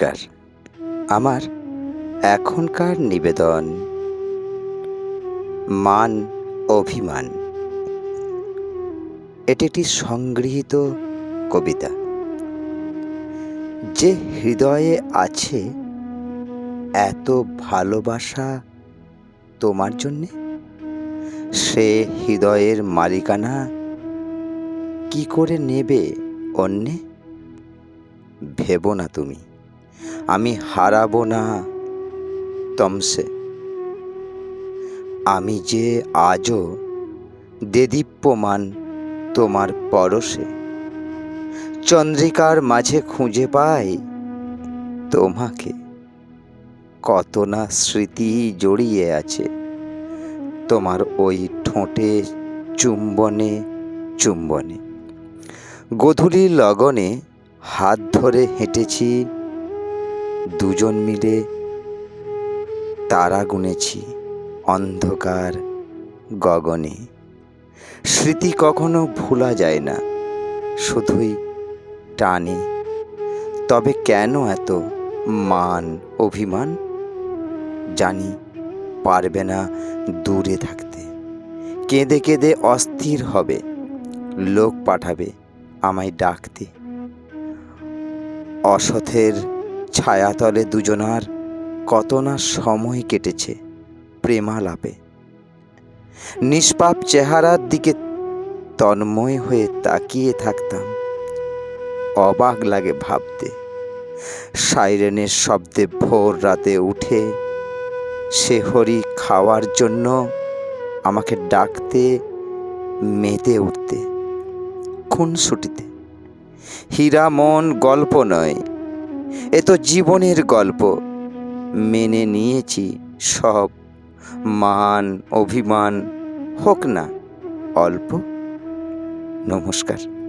নমস্কার। আমার এখনকার নিবেদন, মান অভিমান। এটি একটি সংগৃহীত কবিতা। যে হৃদয়ে আছে এত ভালোবাসা তোমার জন্যে? সে হৃদয়ের মালিকানা কি করে নেবে অন্যে? ভেবো না তুমি। আমি হারাবো না তমসে। আমি যে আজও দেদীপ্যমান তোমার পরশে। চন্দ্রিকার মাঝে খুঁজে পাই তোমাকে। কত না স্মৃতি জড়িয়ে আছে তোমার ওই ঠোঁটে চুম্বনে চুম্বনে। গধূলি লগনে হাত ধরে হেঁটেছি দুজন মিলে তারা গুনেছি অন্ধকার গগনে। স্মৃতি কখনো ভোলা যায় না, শুধুই টানে। তবে কেন এত মান অভিমান? জানি পারবে না দূরে থাকতে। কেঁদে কেঁদে অস্থির হবে, লোক পাঠাবে আমায় ডাকতে। অসথের ছায়াতলে দুজনার কত না সময় কেটেছে প্রেমালাপে। নিষ্পাপ চেহারার দিকে তন্ময় হয়ে তাকিয়ে থাকতাম। অবাক লাগে ভাবতে। সাইরেনের শব্দে ভোর রাতে উঠে সে হরি খাওয়ার জন্য আমাকে ডাকতে, মেতে উঠতে। খুনসুটিতে। হীরা মন গল্প নয়। এ তো জীবনের গল্প। মেনে নিয়েছি সব। মান অভিমান হোক না অল্প। নমস্কার।